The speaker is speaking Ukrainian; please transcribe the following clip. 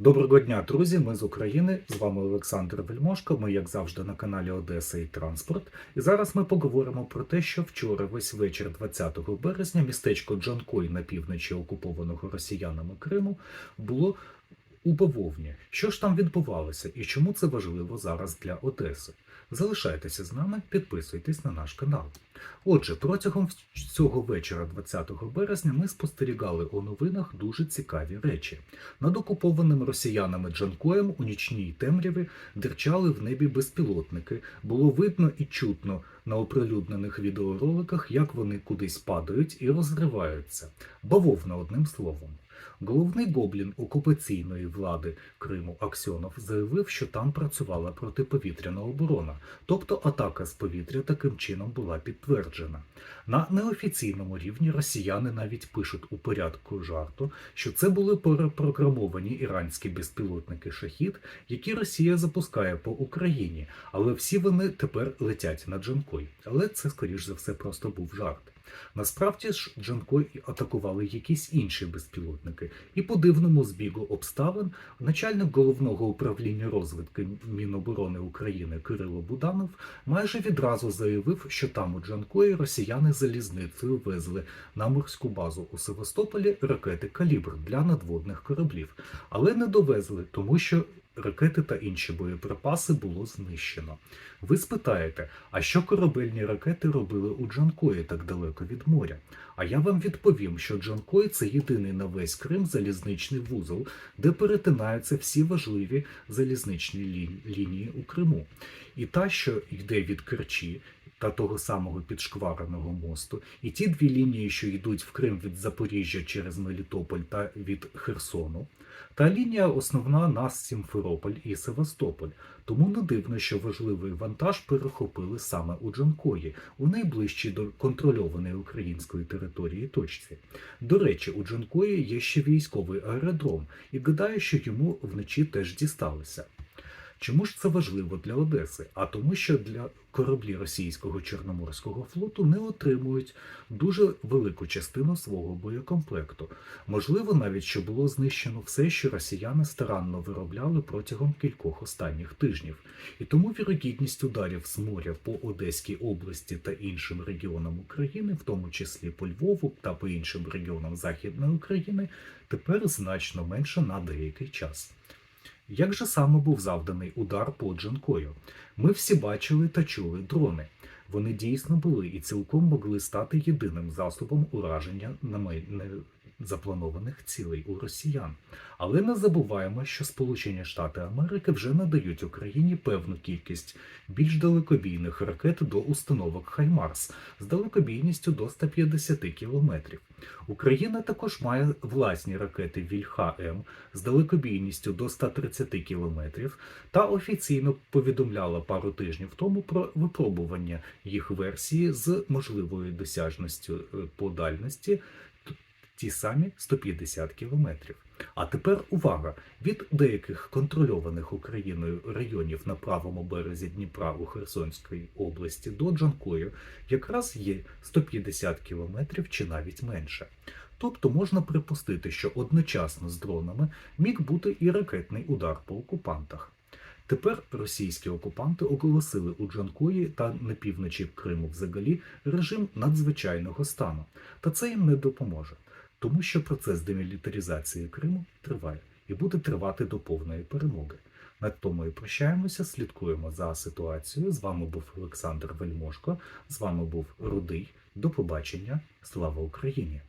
Доброго дня, друзі! Ми з України. З вами Олександр Вельмошко. Ми, як завжди, на каналі Одеса і Транспорт. І зараз ми поговоримо про те, що вчора, весь вечір, 20 березня, містечко Джанкой на півночі окупованого росіянами Криму було у бавовні. Що ж там відбувалося і чому це важливо зараз для Одеси? Залишайтеся з нами, підписуйтесь на наш канал. Отже, протягом цього вечора, 20 березня, ми спостерігали у новинах дуже цікаві речі. Над окупованим росіянами Джанкоєм у нічній темряві дирчали в небі безпілотники. Було видно і чутно на оприлюднених відеороликах, як вони кудись падають і розриваються. Бавовна одним словом. Головний гоблін окупаційної влади Криму Аксьонов заявив, що там працювала протиповітряна оборона, тобто атака з повітря таким чином була підтверджена. На неофіційному рівні росіяни навіть пишуть у порядку жарту, що це були перепрограмовані іранські безпілотники шахід, які Росія запускає по Україні, але всі вони тепер летять на Джанкой. Але це, скоріш за все, просто був жарт. Насправді ж Джанкой атакували якісь інші безпілотники, і по дивному збігу обставин начальник головного управління розвитки Міноборони України Кирило Буданов майже відразу заявив, що там у Джанкої росіяни залізницею везли на морську базу у Севастополі ракети Калібр для надводних кораблів, але не довезли, тому що ракети та інші боєприпаси було знищено. Ви спитаєте, а що корабельні ракети робили у Джанкої так далеко від моря? А я вам відповім, що Джанкої це єдиний на весь Крим залізничний вузол, де перетинаються всі важливі залізничні лі- лінії у Криму. І та, що йде від Керчі та того самого підшквареного мосту, і ті дві лінії, що йдуть в Крим від Запоріжжя через Мелітополь та від Херсону, та лінія основна на Сімферополь і Севастополь. Тому не дивно, що важливий вантаж перехопили саме у Джанкої, у найближчій до контрольованої української території точці. До речі, у Джанкої є ще військовий аеродром, і гадаю, що йому вночі теж дісталося. Чому ж це важливо для Одеси? А тому, що для кораблі російського Чорноморського флоту не отримують дуже велику частину свого боєкомплекту. Можливо, навіть що було знищено все, що росіяни старанно виробляли протягом кількох останніх тижнів. І тому вірогідність ударів з моря по Одеській області та іншим регіонам України, в тому числі по Львову та по іншим регіонам Західної України, тепер значно менше на деякий час. Як же саме був завданий удар по Джанкою? Ми всі бачили та чули дрони. Вони дійсно були і цілком могли стати єдиним засобом ураження запланованих цілей у росіян. Але не забуваємо, що Сполучені Штати Америки вже надають Україні певну кількість більш далекобійних ракет до установок Хаймарс з далекобійністю до 150 кілометрів. Україна також має власні ракети Вільха-М з далекобійністю до 130 кілометрів та офіційно повідомляла пару тижнів тому про випробування їх версії з можливою досяжністю е, по дальності ті самі 150 кілометрів. А тепер увага! Від деяких контрольованих Україною районів на правому березі Дніпра у Херсонській області до Джанкою якраз є 150 кілометрів чи навіть менше. Тобто можна припустити, що одночасно з дронами міг бути і ракетний удар по окупантах. Тепер російські окупанти оголосили у Джанкої та на півночі Криму взагалі режим надзвичайного стану, та це їм не допоможе, тому що процес демілітаризації Криму триває і буде тривати до повної перемоги. На тому і прощаємося, слідкуємо за ситуацією. З вами був Олександр Вельмошко, з вами був Рудий. До побачення. Слава Україні!